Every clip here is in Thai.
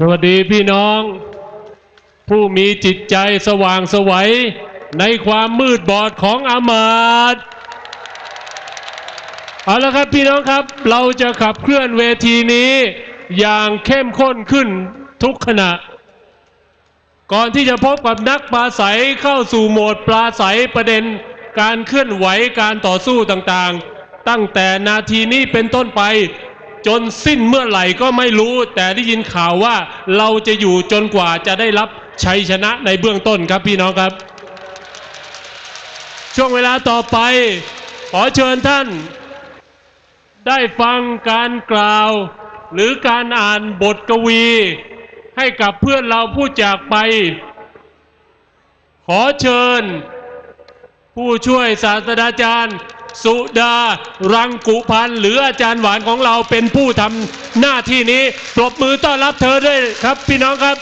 สวัสดีพี่น้อง ผู้มีจิตใจสว่างสวัยในความมืดบอดของอามาตเอาละครับพี่น้องครับเราจะขับเคลื่อนเวทีนี้อย่างเข้มข้นขึ้นทุกขณะ ก่อนที่จะพบกับนักปราศัยเข้าสู่โหมดปราศัยประเด็นการเคลื่อนไหวการต่อสู้ต่างๆ ตั้งแต่นาทีนี้เป็นต้นไป จนสิ้นเมื่อไหร่ก็ไม่รู้ แต่ได้ยินข่าวว่าเราจะอยู่จนกว่าจะได้รับชัยชนะในเบื้องต้นครับพี่น้องครับ ช่วงเวลาต่อไป ขอเชิญท่าน ได้ฟังการกล่าว หรือการอ่านบทกวี ให้กับเพื่อนเราผู้จากไป ขอเชิญ ผู้ช่วยศาสตราจารย์ สุดา รังกุพันธ์หรืออาจารย์หวานของเราเป็นผู้ทำหน้าที่นี้ปรบมือต้อนรับเธอด้วยครับพี่น้องครับ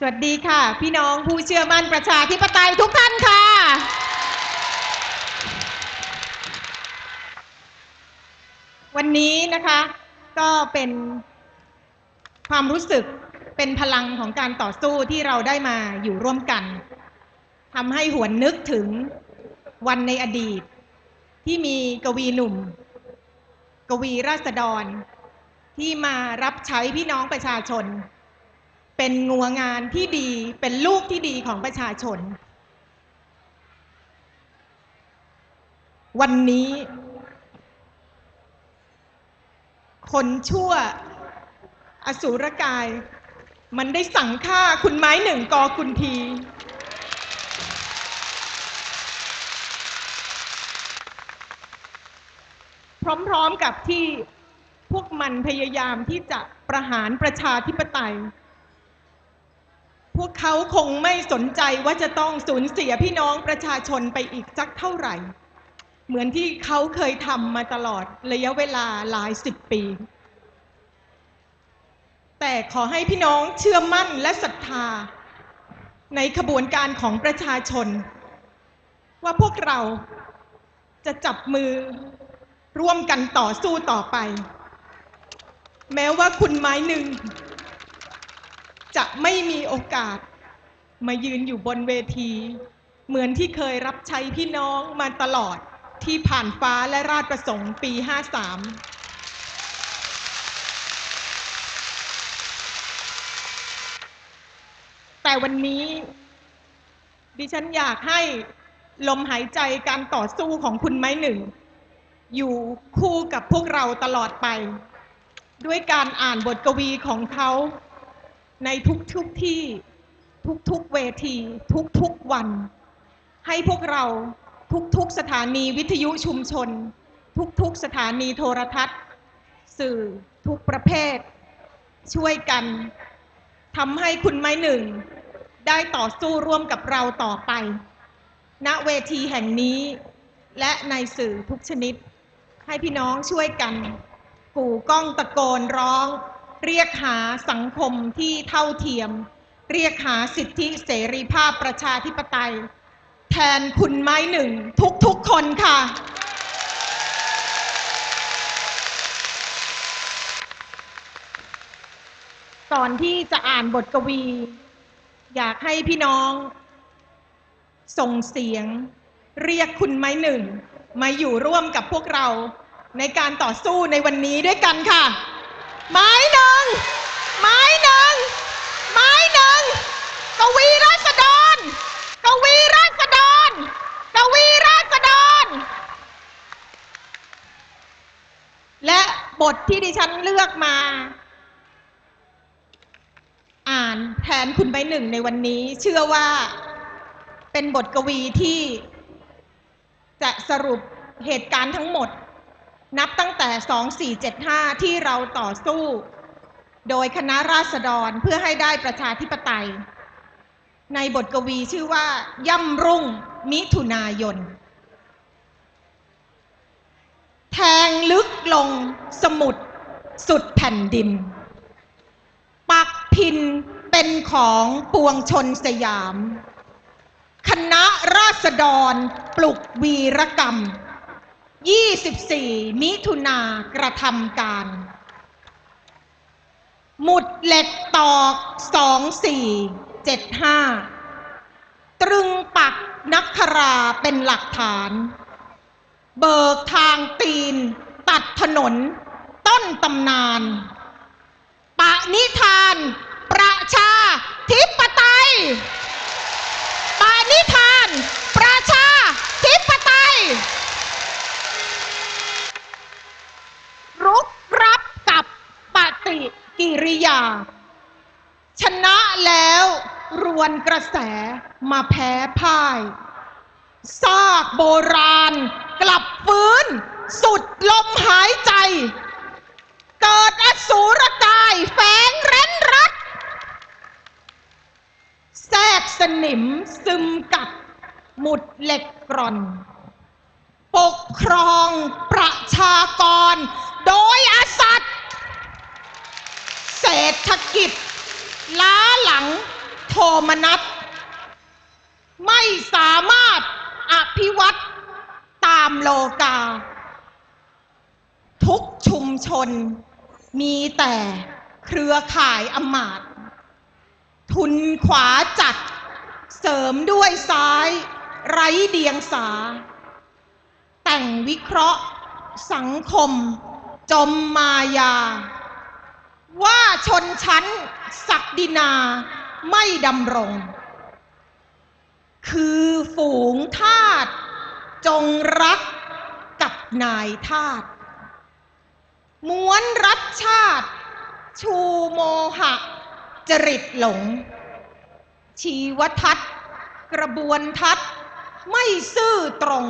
สวัสดีค่ะ พี่น้องผู้เชื่อมั่นประชาธิปไตยทุกท่านค่ะ วันนี้นะคะก็เป็นความรู้สึก เป็นพลังของการต่อสู้ที่เราได้มาอยู่ร่วมกันทำให้หวนนึกถึงวันในอดีต ที่มีกวีหนุ่ม กวีราษฎร ที่มารับใช้พี่น้องประชาชน เป็นงัวงานที่ดีเป็นลูกที่ดีของประชาชน วันนี้ คนชั่วอสูรกาย มันได้สั่งฆ่าคุณไม้หนึ่งกอคุณที พร้อมๆกับที่พวกมันพยายามที่จะประหารประชาธิปไตย พวกเขาคงไม่สนใจว่าจะต้องสูญเสียพี่น้องประชาชนไปอีกสักเท่าไหร่ เหมือนที่เขาเคยทำมาตลอดระยะเวลาหลายสิบปี แต่ขอให้พี่น้องเชื่อมั่นและศรัทธา ในขบวนการของประชาชน ว่าพวกเราจะจับมือร่วมกันต่อสู้ต่อไป แม้ว่าคุณไม้หนึ่ง จะไม่มีโอกาสมายืนอยู่บนเวที เหมือนที่เคยรับใช้พี่น้องมาตลอดที่ผ่านฟ้าและราชประสงค์ปี 53 แต่วันนี้ ดิฉันอยากให้ลมหายใจการต่อสู้ของคุณไม้หนึ่ง อยู่คู่กับพวกเราตลอดไป ด้วยการอ่านบทกวีของเขาในทุกๆทที่ทุกๆเวที ทุกๆวัน ให้พวกเราทุกๆสถานีวิทยุชุมชน ทุกๆสถานีโทรทัศน์ สื่อทุกประเภท ช่วยกัน ทำให้คุณไม้หนึ่ง ได้ต่อสู้ร่วมกับเราต่อไป ณเวทีแห่งนี้ และในสื่อทุกชนิด ให้พี่น้องช่วยกัน กู่ก้องตะโกนร้อง เรียกหาสังคมที่เท่าเทียม เรียกหาสิทธิเสรีภาพประชาธิปไตย แทนคุณไม้หนึ่ง ทุกๆคนค่ะ ก่อนที่จะอ่านบทกวี อยากให้พี่น้อง ส่งเสียง เรียกคุณไม้หนึ่ง มาอยู่ร่วมกับพวกเราในการต่อสู้ในวันนี้ด้วยกันค่ะ ไม้หนึ่ง ไม้หนึ่ง ไม้หนึ่ง กวีราษฎร กวีราษฎร กวีราษฎร และบทที่ดิฉันเลือกมา อ่าน แทนคุณใบหนึ่งในวันนี้ เชื่อว่าเป็นบทกวีที่จะสรุปเหตุการณ์ทั้งหมด นับตั้งแต่ 2475 ที่เราต่อสู้ โดยคณะราษฎรเพื่อให้ได้ประชาธิปไตย ในบทกวีชื่อว่า ย่ำรุ่งมิถุนายน แทงลึกลงสมุดสุดแผ่นดิน ปักพิน เป็นของปวงชนสยาม คณะราษฎรปลุกวีรกรรม 24 มิถุนากระทำการ หมุดเหล็กตอก 2475 ตรึงปักนักคราเป็นหลักฐาน เบิกทางตีน ตัดถนน ต้นตำนาน ปะนิทาน ชาธิปไตย ปานิธาน ประชาธิปไตย รุกรับกับปฏิกิริยา ชนะแล้วรวนกระแสมาแพ้พ่าย ซากโบราณ กลับฟื้น สุดลมหายใจ เกิดอสูรกายแฝงเร้นร แทรกสนิมซึมกับ หมุดเหล็กกร่อน ปกครองประชากร โดยอสัตย์เศรษฐกิจ ล้าหลังโทมนัสไม่สามารถอภิวัตตามโลกา ทุกชุมชนมีแต่เครือข่ายอำมาตย์ ทุนขวาจัด เสริมด้วยซ้าย ไร้เดียงสา แต่งวิเคราะห์ สังคม จมมายา ว่าชนชั้น ศักดินาไม่ดำรง คือฝูงทาสจงรักกับนายทาสม้วนรัฐชาติ ชูโมหะ จริตหลง ชีวทัศน์ กระบวนทัศน์ ไม่ซื่อตรง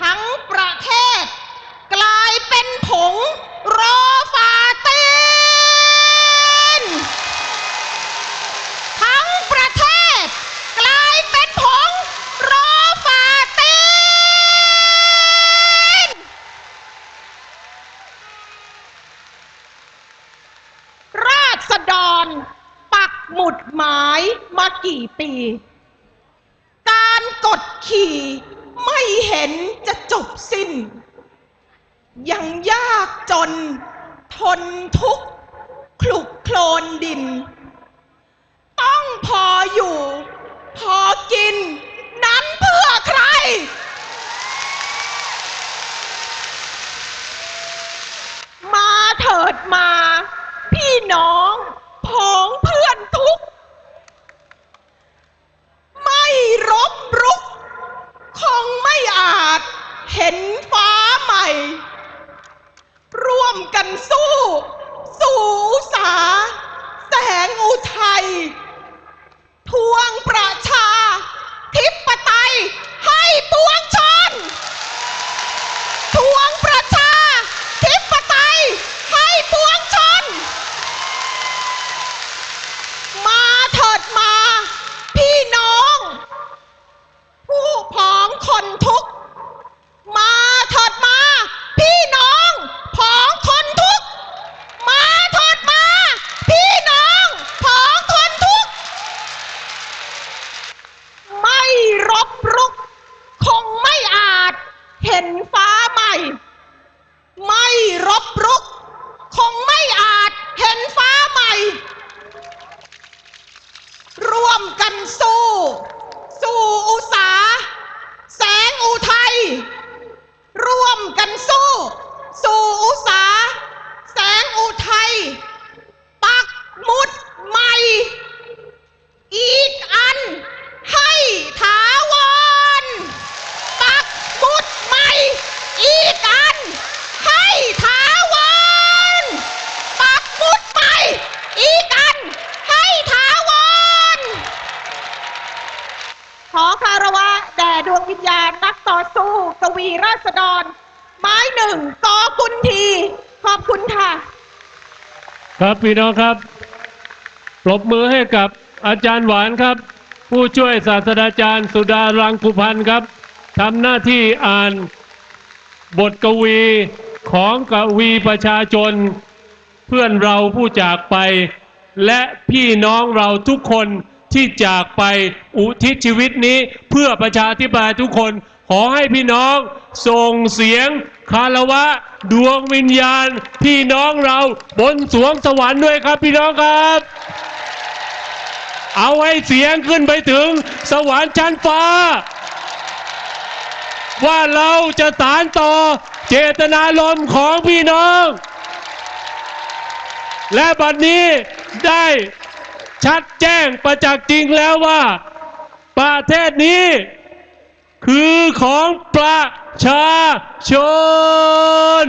ทั้งประเทศ กลายเป็นผงโรฟาเต้น มุดหมายมากี่ปี การกดขี่ไม่เห็นจะจบสิ้น ยังยากจนทนทุกข์คลุกโคลนดิน วีรไม้หนึ่งกอกุนที ขอบคุณค่ะ ครับพี่น้องครับปรบมือให้กับอาจารย์หวานครับ ผู้ช่วยศาสตราจารย์สุดารังกุพันธ์ครับทำหน้าที่อ่านบทกวีของกวีประชาชน เพื่อนเราผู้จากไป และพี่น้องเราทุกคนที่จากไปอุทิศชีวิตนี้เพื่อประชาธิปไตยทุกคน ขอให้พี่น้องส่งเสียงคารวะ ดวงวิญญาณ พี่น้องเราบนสวงสวรรค์ด้วยครับพี่น้องครับ เอาให้เสียงขึ้นไปถึงสวรรค์ชั้นฟ้า ว่าเราจะสานต่อเจตนารมณ์ของพี่น้อง และบัดนี้ได้ชัดแจ้งประจักษ์จริงแล้วว่า ประเทศนี้ คือของประชาชน